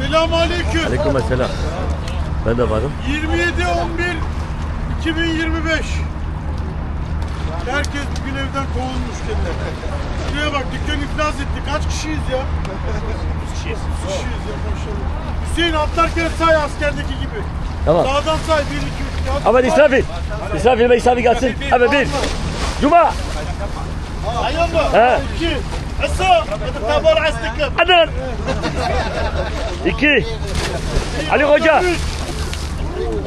Selamun aleyküm. Aleyküm selam. Ben de varım. 27 11 2025. Herkes bugün evden kovulmuş kendine. Şuraya bak dükkan iflas etti. Kaç kişiyiz ya? kişiyiz. Kişiyiz ya maşallah. Hüseyin atlarken say askerdeki gibi. Tamam. Sağdan say 1 2 3 4. Ama İsrafil. İsrafil ve İsrafil gelsin. Hadi bir. Cuma. Ayağım mı? He. 2. Eso, tabor İki. Ali Hoca.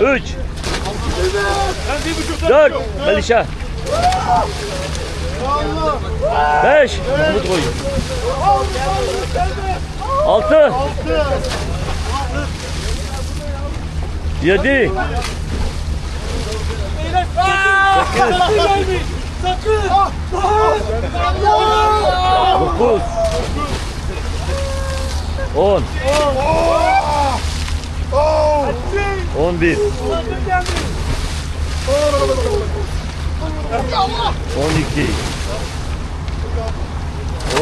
Üç. Dört. Melişa. Beş. Umut koy. Altı. Yedi. Sekiz. 9 10 11 12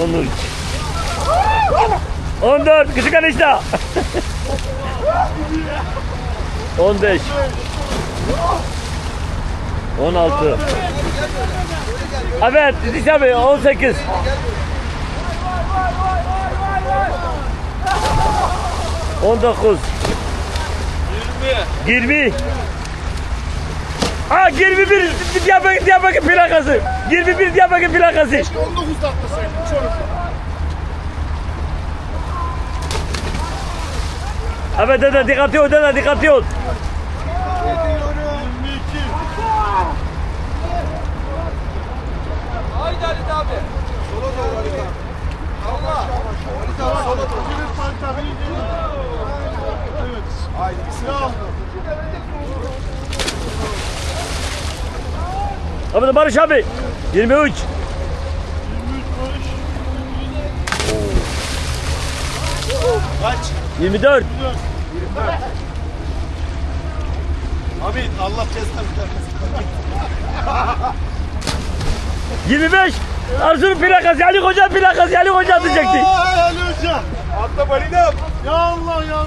13 14 küçük enişte. 15 16 Evet Didiş abi 18 19. 20. 20. Aa 21 Diyarbakır, Diyarbakır plakası. 21 Diyarbakır plakası. 19 atlasaydım. Evet dede dikkatli ol dede dikkatli ol. 22. Haydi Ali abi. Sola doğru Ali abi. Allah. Sola doğru. Evet, Fanta, beni dinle. Bismillah. Evet Barış abi. 23. 23 Barış. Kaç? 24. Hamid Allah kestim bir 25. Arzu'nun plakası, Ali Hoca plakası, Ali Hoca atacaktı. Ali Hoca. Atla balinam. Ya Allah ya